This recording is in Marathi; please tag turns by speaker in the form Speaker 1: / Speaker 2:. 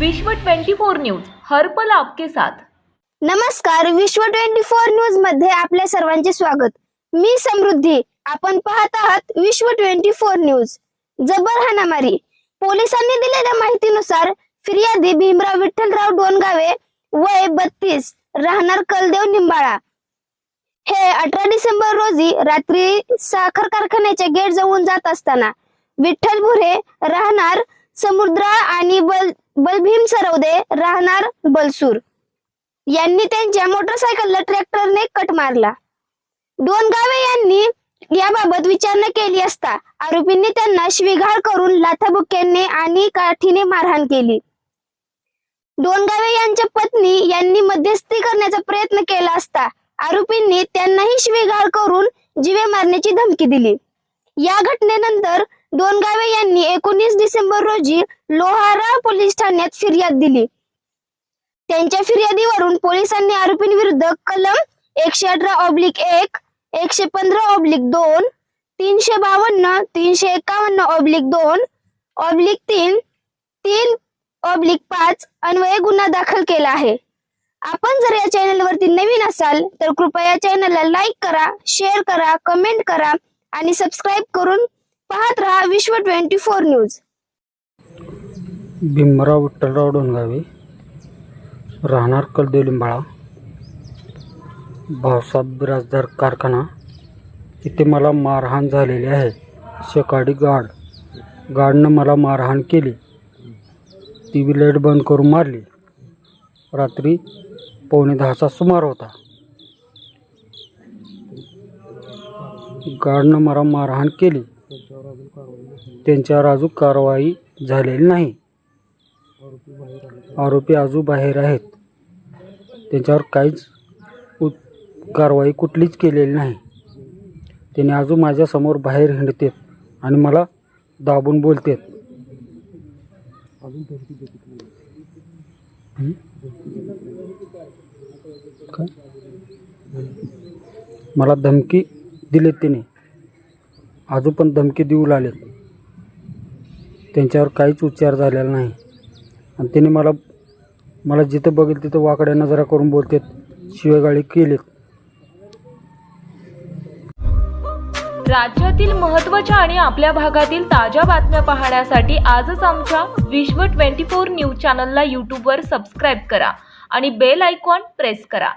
Speaker 1: विश्व 24 न्यूज हरपल आपके साथ.
Speaker 2: नमस्कार विश्व ट्वेंटी फोर न्यूजमध्ये आपल्या सर्वांचे स्वागत. मी समृद्धी आपण पाहत आहात विश्व ट्वेंटी फोर न्यूज. जबर हानामारी पोलिसांनी दिलेल्या माहितीनुसार फिर्यादी भीमराव विठ्ठलराव डोनगावे वय बत्तीस राहणार कलदेव निंबाळा. हे अठरा डिसेंबर रोजी रात्री साखर कारखान्याच्या गेट जवळून जात असताना विठ्ठल भुरे राहणार समुद्रा आणि बल बलभीम सरवदे राहणार बलसूर. यांनी त्यांच्या मोटरसायकलला ट्रॅक्टरने कट मारला. डोनगावे यांनी याबाबत विचारणा केली असता आरोपींनी त्यांना शिवीगाळ करून लाथाबुक्याने आणि काठीने मारहाण केली. दोनगावे यांच्या पत्नी यांनी मध्यस्थी करण्याचा प्रयत्न केला असता आरोपींनी त्यांनाही शिवीगाळ करून जीवे मारण्याची धमकी दिली. या घटनेनंतर डोनगावे यांनी एकोणीस डिसेंबर रोजी लोहारा पोलीस ठाण्यात फिर्याद दिली. त्यांच्या फिर्यादीवरून पोलिसांनी आरोपींविरुद्ध कलम एकशे अठरा ऑब्लिक एक एकशे पंधरा ऑब्लिक दोन तीनशे बावन्न तीनशे एकावन्न ऑब्लिक दोन ऑब्लिक तीन तीन ऑब्लिक पाच अन्वये गुन्हा दाखल केला आहे. आपण जर या चॅनलवरती नवीन असाल तर कृपया या चॅनलला लाईक करा शेअर करा कमेंट करा आणि सबस्क्राईब करून पाहत राहा Vishwa twenty four news.
Speaker 3: Bhimrao Vitthalrao Dongave राहणार कलदेलिंबाळा भावसाहेब बिराजदार कारखाना इथे मला मारहाण झालेली आहे. सकाळी गार्ड गाडनं मला मारहाण केली. टी व्ही लाइट बंद करून मारली. रात्री पावणे दहाचा सुमार होता. गाडनं मला मारहाण केली. त्यांच्यावर अजून कारवाई झालेली नाही. आरोपी अजून बाहेर आहेत. त्यांच्यावर काहीच उ कारवाई कुठलीच केलेली नाही. त्याने अजून माझ्यासमोर बाहेर हिंडतात आणि मला दाबून बोलतात. मला धमकी दिलीत त्याने अजून पण धमकी देऊ लागले त्यांच्यावर काहीच उच्चार झालेला नाही. आणि त्याने मला मला जिथं बघेल तिथं वाकड्या नजरा करून बोलतात शिवेगाळी केलीत.
Speaker 1: राज्यातील महत्त्वाच्या आणि आपल्या भागातील ताज्या बातम्या पाहण्यासाठी आजच आमच्या विश्व 24 न्यूज चॅनलला यूट्यूबवर सबस्क्राईब करा आणि बेल आयकॉन प्रेस करा.